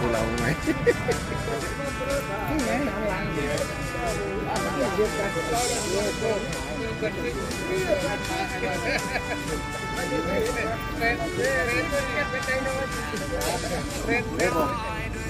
cô lâu mày Hãy subscribe cho kênh Ghiền Mì Gõ Để không bỏ lỡ những video hấp dẫn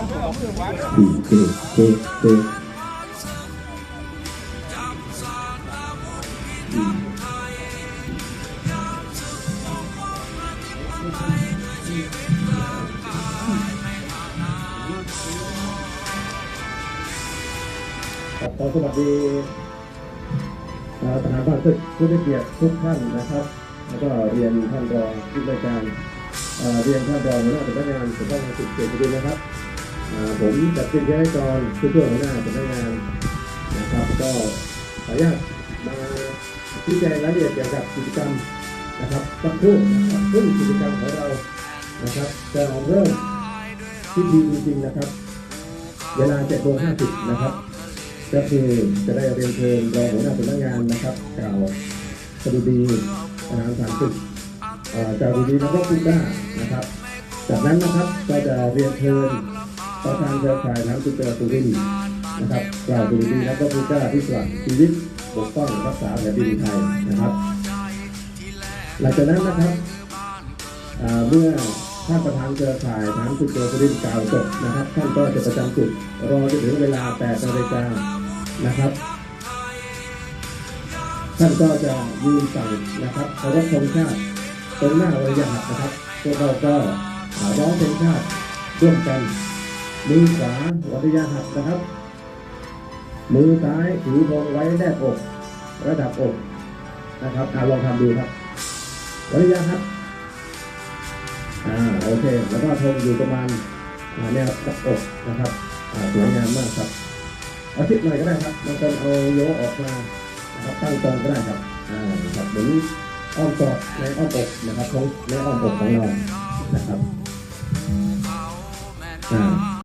สี่เจ็ดเจ็ดเจ็ดครับขอสวัสดีเอ่อทหารผ่านศึกผู้ได้เกียรติทุกท่านนะครับ แล้วก็เรียนท่านรองผู้บริการเรียนท่านรองหัวหน้าสำนักงานสำนักงานสุขเกียรติด้วยนะครับ ผมจัดเป็นวิทยากรผู้ช่วยหัวหน้าสำนักงานนะครับก็ขออนุญาตมาชี้แจงรายละเอียดเกี่ยวกับกิจกรรมนะครับสักครู่นะครับซึ่งกิจกรรมของเรานะครับจะเริ่มที่ดีจริงๆนะครับ เวลา7โมง50นะครับ ก็คือจะได้เรียนเชิญรองหัวหน้าสำนักงานนะครับกล่าวสดุดีทหารสามศึกเอ่อกล่าวสดุดีนักรบทุกด้านะครับ จากนั้นนะครับก็จะเรียนเชิญ ประธานเครือขายน้ำจุฬาสุรินทร์นะครับกล่าวสดุดีนักรบทุกด้าที่สละชีวิตปกป้องรักษาแผ่นดินไทยนะครับ หลังจากนั้นนะครับเมื่อท่านประธานเครือข่ายน้ำจุฬาสุรินทร์กล่าวจบนะครับ ท่านก็จะประจำจุดรอจนถึงเวลา8นาฬิกานะครับ ท่านก็จะยืนสั่งนะครับเคารพธงชาติตรงหน้าวิทยาหัดนะครับพวกเราก็ร้องเพลงชาติร่วมกัน มือขวาวิทยาหัดนะครับ มือซ้ายถือธงไว้แนบอก ระดับอกนะครับอ่าลองทำดูครับวิทยาหัดอ่าโอเค แล้วก็ธงอยู่ประมาณอแนวกับอกนะครับอ่าสวยงามมากครับเอาทิศหน่อยก็ได้ครับบางคนเอาโยออกมานะครับตั้งตรงก็ได้ครับอ่าครับเหมือนอ้อมกอดในอ้อมอกนะครับของในอ้อมอกของเรานะครับอ่า